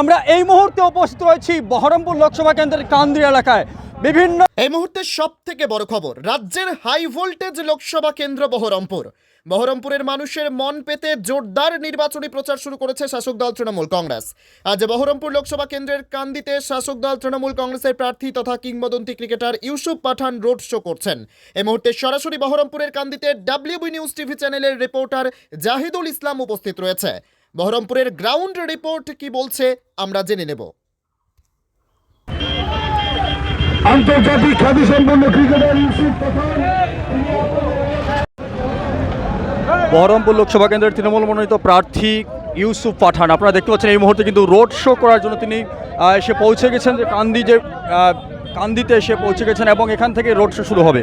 আমরা এই মুহূর্তে উপস্থিত রয়েছি বহরমপুর লোকসভা কেন্দ্রের কান্দি এলাকায়। বিভিন্ন এই মুহূর্তে সব থেকে বড় খবর, রাজ্যের হাই ভোল্টেজ লোকসভা কেন্দ্র বহরমপুর। বহরমপুরের মানুষের মন পেতে জোরদার নির্বাচনী প্রচার শুরু করেছে শাসক দল তৃণমূল কংগ্রেস। আজ বহরমপুর লোকসভা কেন্দ্রের কান্দিতে শাসক দল তৃণমূল কংগ্রেসের প্রার্থী তথা কিংবদন্তি cricketer Yusuf Pathan road show করছেন। এই মুহূর্তে সরাসরি বহরমপুরের কান্দিতে ডাব্লিউবি নিউজ টিভি চ্যানেলের রিপোর্টার জাহিদুল ইসলাম উপস্থিত রয়েছে। বহরমপুরের গ্রাউন্ড রিপোর্ট কি বলছে আমরা জেনে নেব। আন্তর্জাতিক খ্যাতি সম্পন্ন ক্রিকেটার ইউসুফ পাঠান বহরমপুর লোকসভা কেন্দ্রের তৃণমূল মনোনীত প্রার্থী ইউসুফ পাঠান। আপনারা দেখতে পাচ্ছেন এই মুহূর্তে কিন্তু রোড শো করার জন্য তিনি এসে পৌঁছে গেছেন যে কান্দি যে কান্দিতে এসে পৌঁছে গেছেন এবং এখান থেকে রোড শো শুরু হবে।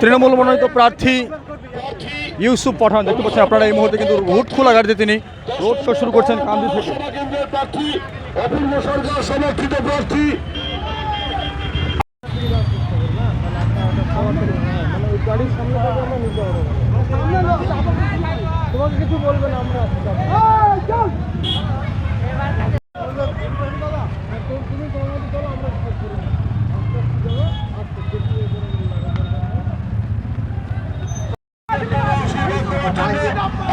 তৃণমূল মনোনীত প্রার্থী ইউসুফ পাঠান দেখতে পাচ্ছেন আপনারা এই মুহূর্তে কিন্তু রুট খোলা গাড়িতে তিনি রোড শো শুরু করছেন কান্দি থেকে। কেন্দ্রের প্রার্থী অপূর্ব সরকার সমর্থিত প্রার্থী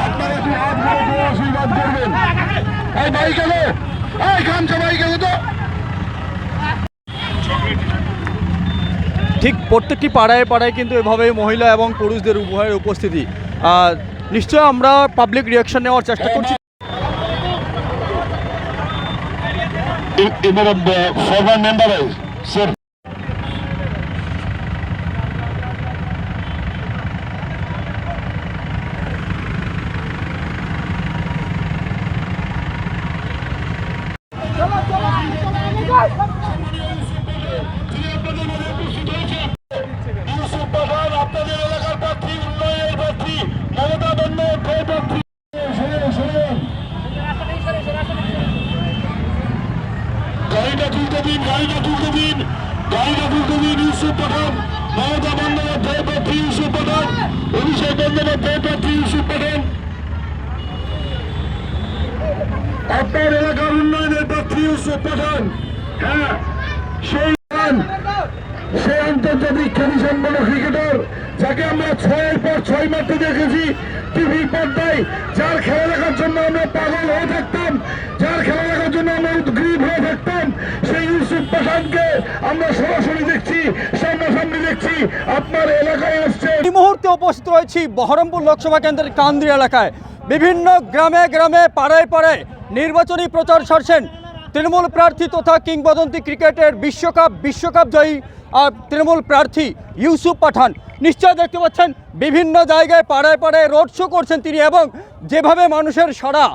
আপনারা একটু হাত ভরে দিয়ে আশীর্বাদ করবেন এই ভাই গেল। এই খামছা ভাই গেল তো। ঠিক প্রত্যেকটি পাড়ায় পাড়ায় কিন্তু এভাবে মহিলা এবং পুরুষদের উভয়ের উপস্থিতি আর নিশ্চয় আমরা পাবলিক রিয়াকশন নেওয়ার চেষ্টা করছি ইউসুফ পাঠান আপনাদের এলাকার প্রার্থী উন্নয়নের প্রার্থী মমতা বন্দ্যোপাধ্যায় প্রার্থী শুনুন শুনুন গাড়িটা তুলতে দিন গাড়িটা তুলতে দিন আপনার এলাকার উন্নয়নের প্রার্থী ইউসুফ পাঠান হ্যাঁ সেই সে আন্তর্জাতিক খ্যাতি সম্পন্ন ক্রিকেটার, যাকে আমরা ছয়ের পর ছয় মারতে দেখেছি টিভির পর্দায়, যার খেলা দেখার জন্য আমরা পাগল হয়ে থাকতাম, যার খেলা দেখার জন্য আমরা উদ্গ্রীব হয়ে থাকতাম, সেই আমরা সরাসরি দেখছি, সামনাসামনি দেখছি, আপনার এলাকায় আসছে। এই মুহূর্তে উপস্থিত রয়েছি বহরমপুর লোকসভা কেন্দ্রের কান্দি এলাকায়। বিভিন্ন গ্রামে গ্রামে পাড়ায় পাড়ায় নির্বাচনী প্রচার সারছেন তৃণমূল প্রার্থী তথা কিংবদন্তি ক্রিকেটের বিশ্বকাপ বিশ্বকাপ জয়ী তৃণমূল প্রার্থী ইউসুফ পাঠান। নিশ্চয় দেখতে পাচ্ছেন, বিভিন্ন জায়গায় পাড়ায় পাড়ায় রোড শো করছেন তিনি এবং যেভাবে মানুষের সারা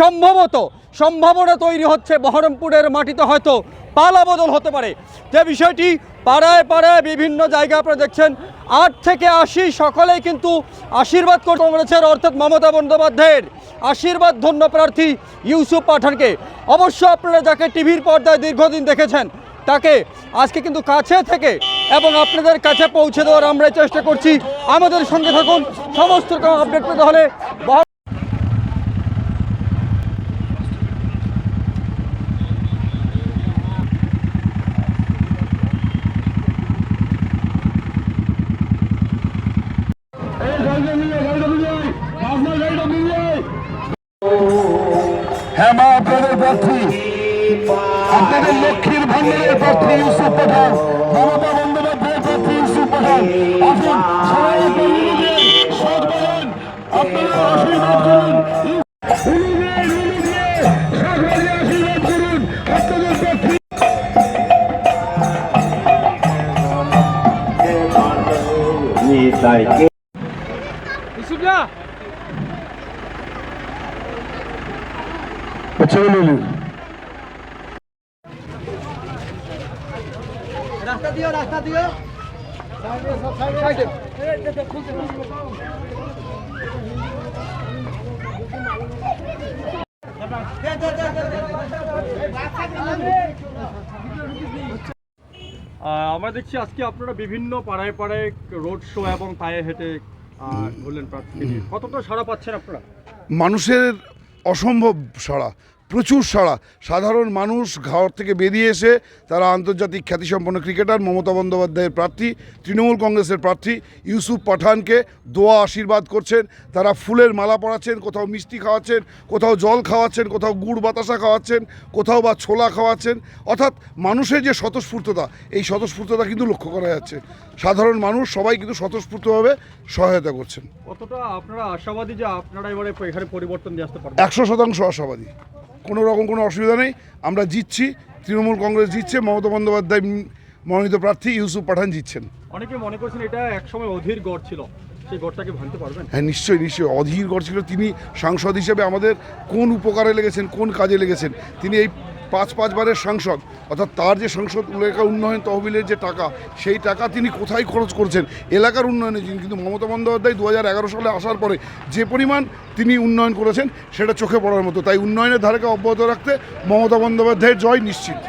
সম্ভবত, সম্ভাবনা তৈরি হচ্ছে বহরমপুরের মাটিতে হয়তো। পালা বদল হতে পারে। যে বিষয়টি পাড়ায় পাড়ায় বিভিন্ন জায়গায় আপনারা দেখছেন, আট থেকে আশি সকলেই কিন্তু আশীর্বাদ করে কংগ্রেসের অর্থাৎ মমতা বন্দ্যোপাধ্যায়ের। আশীর্বাদ ধন্য প্রার্থী ইউসুফ পাঠানকে। অবশ্য আপনারা যাকে টিভির পর্দায় দীর্ঘদিন দেখেছেন, তাকে আজকে কিন্তু কাছে থেকে এবং আপনাদের কাছে পৌঁছে দেওয়ার আমরা চেষ্টা করছি। আমাদের সঙ্গে থাকুন, সমস্ত রকম আপডেট পেতে হলে আপনাদের লক্ষ্মীর ভান্ডারের প্রার্থী ইউসুফ পাঠান মমতা বন্দ্যোপাধ্যায়ের প্রার্থী ইউসুফ পাঠান আসুন সবাই কর্মীদের সৎ বলেন আপনারা আশীর্বাদ করুন। উলুবেন, প্রার্থী আচ্ছা বলুন আহ, আমরা দেখছি আজকে আপনারা বিভিন্ন পাড়ায় পাড়ায় রোড শো এবং পায়ে হেঁটে প্রার্থীকে নিয়ে। কতটা সাড়া পাচ্ছেন আপনারা? মানুষের অসম্ভব সাড়া। প্রচুর সাড়া। সাধারণ মানুষ ঘর থেকে বেরিয়ে এসে তারা আন্তর্জাতিক খ্যাতিসম্পন্ন ক্রিকেটার মমতা বন্দ্যোপাধ্যায়ের প্রার্থী তৃণমূল কংগ্রেসের প্রার্থী ইউসুফ পাঠানকে দোয়া আশীর্বাদ করছেন। তারা ফুলের মালা পড়াচ্ছেন কোথাও মিষ্টি খাওয়াচ্ছেন কোথাও জল খাওয়াচ্ছেন কোথাও গুড় বাতাসা খাওয়াচ্ছেন কোথাও বা ছোলা খাওয়াচ্ছেন। অর্থাৎ মানুষের যে স্বতঃস্ফূর্ততা এই স্বতঃস্ফূর্ততা কিন্তু লক্ষ্য করা যাচ্ছে। সাধারণ মানুষ সবাই কিন্তু স্বতঃস্ফূর্তভাবে সহায়তা করছেন। কতটা আপনারা আশাবাদী যে আপনারা এবারে এখানে পরিবর্তন নিয়ে আসতে পারবেন? একশো শতাংশ আশাবাদী। কোনো রকম কোনো অসুবিধা নেই। আমরা জিতছি তৃণমূল কংগ্রেস জিতছে মমতা বন্দ্যোপাধ্যায় মনোনীত প্রার্থী ইউসুফ পাঠান জিতছেন। অনেকে মনে করছেন এটা একসময় অধীর গড় ছিল। সেই গড়টাকে ভাঙতে পারবেন? হ্যাঁ নিশ্চয়ই নিশ্চয়ই অধীর গড় ছিল। তিনি সাংসদ হিসেবে আমাদের কোন উপকারে লেগেছেন কোন কাজে লেগেছেন তিনি এই পাঁচ পাঁচবারের সাংসদ, অর্থাৎ তার যে সংসদ এলাকা উন্নয়ন তহবিলের যে টাকা, সেই টাকা তিনি কোথায় খরচ করছেন? এলাকার উন্নয়নে যিনি কিন্তু মমতা বন্দ্যোপাধ্যায় দু হাজার এগারো সালে আসার পরে যে পরিমাণ তিনি উন্নয়ন করেছেন, সেটা চোখে পড়ার মতো। তাই উন্নয়নের ধারাকে অব্যাহত রাখতে মমতা বন্দ্যোপাধ্যায়ের জয় নিশ্চিত।